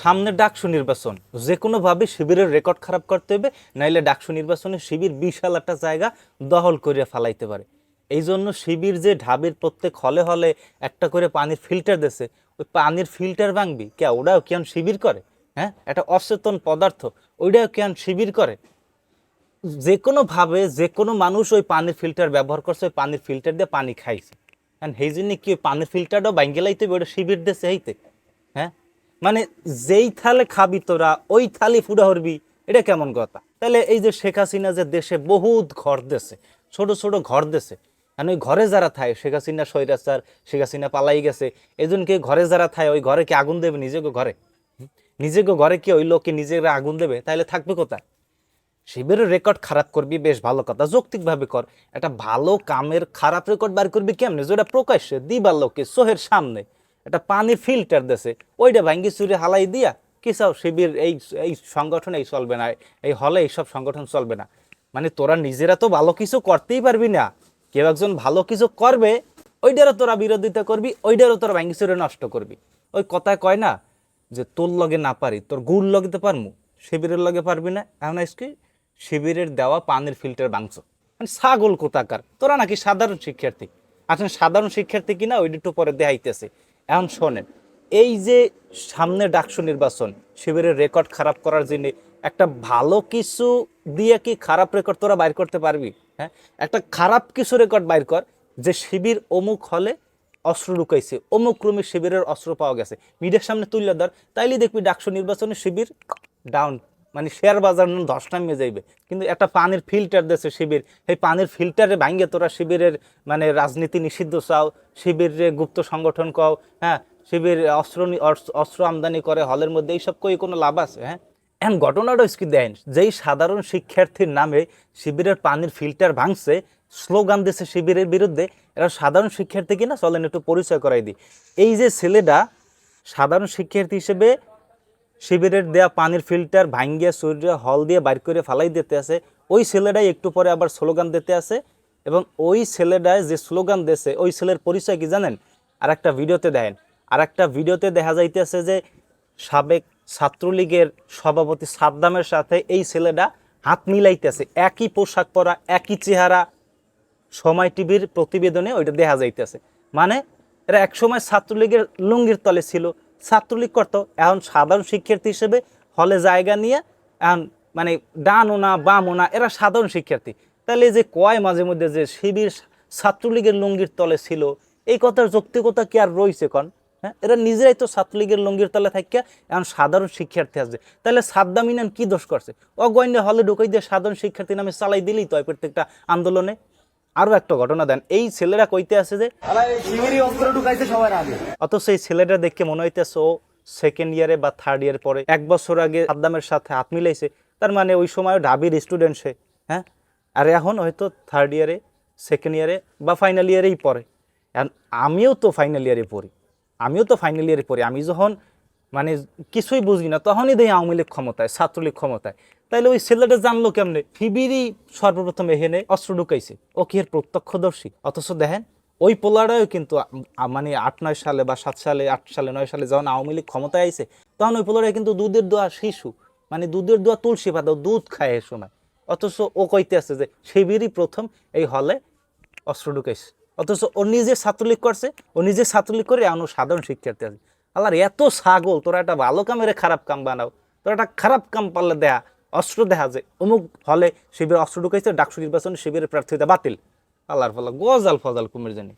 সামনে ডাকসু নির্বাচন। যে কোনোভাবে শিবিরের রেকর্ড খারাপ করতে হবে, নাইলে ডাকসু নির্বাচনে শিবির বিশাল একটা জায়গা দখল করিয়া ফালাইতে পারে। এই জন্য শিবির যে ঢাবির প্রত্যেক হলে হলে একটা করে পানির ফিল্টার দেছে, ওই পানির ফিল্টার ভাঙবি? কে, ওটাও কেন শিবির করে? হ্যাঁ? একটা অচেতন পদার্থ, ওইটাও কেন শিবির করে? যে কোনোভাবে যে কোনো মানুষ ওই পানির ফিল্টার ব্যবহার করছে, ওই পানির ফিল্টার দিয়ে পানি খাইছে। কারণ সেই জন্য কি ওই পানির ফিল্টারটাও বাইঙ্গেলাইতে ওটা শিবির দেশে হইতে হ্যাঁ? মানে যেই থালে খাবি তোরা, ওই থালি ফুড়া হরবি, এটা কেমন কথা? তাহলে এই যে শেখ হাসিনা যে দেশে বহুত ঘর দেশে ছোট ছোট ঘর দেশে মানে ওই ঘরে যারা থায় শেখ হাসিনা সৈরাচার শেখ হাসিনা পালাই গেছে এজনকে ঘরে যারা থায় ওই ঘরে কি আগুন দেবে? নিজেকে ঘরে। নিজেকে ঘরে কি ওই লোককে নিজেরা আগুন দেবে? তাহলে থাকবে কোথায়? শিবেরও রেকর্ড খারাপ করবি, বেশ ভালো কথা। যৌক্তিকভাবে কর, একটা ভালো কামের খারাপ রেকর্ড বার করবি কেমনে? যেটা প্রকাশ্যে দিবার লোকে সোহের সামনে। একটা পানির ফিল্টার দেশে ওইটা ভাঙ্গি চুরি হালাই দিয়া কি চাও শিবির এই এই সংগঠন এই চলবে না, এই হলে এইসব সংগঠন চলবে না। মানে তোরা নিজেরা তো ভালো কিছু করতেই পারবি না। কেউ একজন ভালো কিছু করবে, ওইটারও তোরা বিরোধিতা করবি, ওইটারও তোরা ভাঙ্গি চুরি নষ্ট করবি। ওই কথা কয় না যে, তোর লগে না পারি, তোর গুড় লগে তো পারমু, শিবিরের লগে পারবি না। এখন আজকে শিবিরের দেওয়া পানির ফিল্টার বাংশ মানে ছাগল কোথাকার? তোরা নাকি সাধারণ শিক্ষার্থী। আসলে সাধারণ শিক্ষার্থী কিনা, ওইটা একটু পরে দেখাইতেছে। এখন শোনেন, এই যে সামনে ডাকসু নির্বাচন, শিবিরের রেকর্ড খারাপ করার জন্য একটা ভালো কিছু দিয়ে কি খারাপ রেকর্ড তোরা বাইর করতে পারবি? হ্যাঁ? একটা খারাপ কিছু রেকর্ড বাইর কর যে শিবির অমুক হলে অস্ত্র লুকাইছে, অমুক ক্রমে শিবিরের অস্ত্র পাওয়া গেছে। মিডিয়ার সামনে তুলে ধর তাইলে দেখবি ডাকসু নির্বাচনে শিবির ডাউন মানে শেয়ার বাজার ধস নামিয়ে যাইবে। কিন্তু একটা পানির ফিল্টার দেশে শিবির। সেই পানির ফিল্টারে ভাঙ্গে তোরা শিবিরের মানে রাজনীতি নিষিদ্ধ চাও, শিবিরে গুপ্ত সংগঠন কও হ্যাঁ? শিবির অস্ত্র অস্ত্র আমদানি করে, হলের মধ্যে এইসব কই কোনো লাভ আছে হ্যাঁ? এখন ঘটনাটা কি দেন যেই সাধারণ শিক্ষার্থীর নামে শিবিরের পানির ফিল্টার ভাঙছে স্লোগান দিচ্ছে শিবিরের বিরুদ্ধে, এরা সাধারণ শিক্ষার্থী কিনা চলেন একটু পরিচয় করাই দিই। এই যে ছেলেটা সাধারণ শিক্ষার্থী হিসেবে শিবিরের দেয়া পানির ফিল্টার ভাঙ্গিয়া সূর্য হল দিয়ে বাইর করে ফালাই দিতে আছে। ওই ছেলেটাই একটু পরে আবার স্লোগান দিতে আছে এবং ওই ছেলেটায় যে স্লোগান দিয়েছে, ওই ছেলের পরিচয় কি জানেন? আর একটা ভিডিওতে দেন আর একটা ভিডিওতে দেখা যাইতেছে যে সাবেক ছাত্রলীগের সভাপতি সাদ্দামের সাথে এই ছেলেটা হাত মিলাইতেছে। একই পোশাক পরা, একই চেহারা, সময় টিভির প্রতিবেদনে ওইটা দেখা যাইতেছে। মানে এরা একসময় ছাত্রলীগের লুঙ্গির তলে ছিল। ছাত্রলীগ করতো। এখন সাধারণ শিক্ষার্থী হিসেবে হলে জায়গা নিয়ে, এখন মানে ডানও না, বামও না, এরা সাধারণ শিক্ষার্থী। তাহলে যে কয় মাঝে মধ্যে যে শিবির ছাত্রলীগের লুঙ্গির তলে ছিল, এই কথার যৌক্তিকতা কি আর রয়েছে কন হ্যাঁ এরা নিজেরাই তো ছাত্রলীগের লুঙ্গির তলে থাকিয়া এখন সাধারণ শিক্ষার্থী আসবে তাহলে সাদ্দাম ইনান কি দোষ করছে? অগণ্য হলে ঢুকাই দিয়ে সাধারণ শিক্ষার্থী নামে চালাই দিলেই তো প্রত্যেকটা আন্দোলনে। আরও একটা ঘটনা দেন। এই ছেলেরা কইতে আছে যে অত এই ছেলেটা দেখে মনে হইতেছে ও সেকেন্ড ইয়ারে বা থার্ড ইয়ার পরে এক বছর আগে সাদ্দামের সাথে হাত মিলাইছে। তার মানে ওই সময় ঢাবির স্টুডেন্ট সে হ্যাঁ? আর এখন হয়তো থার্ড ইয়ারে সেকেন্ড ইয়ারে বা ফাইনাল ইয়ারেই পড়ে আমিও তো ফাইনাল ইয়ারে পড়ি। আমিও তো ফাইনাল ইয়ারে পড়ি। আমি যখন মানে কিছুই বুঝি না, তখনই দেয় আওয়ামী লীগ ক্ষমতায়, ছাত্রলীগ ক্ষমতায়। তাইলে ওই ছেলেটা জানলো কেমনে? শিবিরই সর্বপ্রথম এখানে অস্ত্র ঢুকাইছে। ও কি এর প্রত্যক্ষদর্শী? অথচ দেখেন, ওই পোলারাও কিন্তু মানে আট, নয় সালে বা সাত সালে, আট সালে, নয় সালে যখন আওয়ামী লীগ ক্ষমতায় আইছে, তখন ওই পোলারা কিন্তু দুধের দোয়া শিশু মানে দুধের দোয়া তুলসী পাতা দুধ খায় এ সময়। অথচ ও কইতে আছে যে শিবিরই প্রথম এই হলে অস্ত্র ঢুকাইছে। অথচ ও নিজে ছাত্রলীগ করছে, ও নিজে ছাত্রলীগ করে এমন সাধারণ শিক্ষার্থী আছে। আল্লাহর এত ছাগল, তোরা একটা ভালো কামের খারাপ কাম বানাও, তোরা একটা খারাপ কাম পারলে দেয়া অস্ত্র দেখা যায় অমুক হলে শিবির অস্ত্র ঢুকাইছে, ডাকসু নির্বাচন শিবিরের প্রার্থিতা বাতিল। আল্লাহর ফলে গজাল ফজাল কুমির জানি।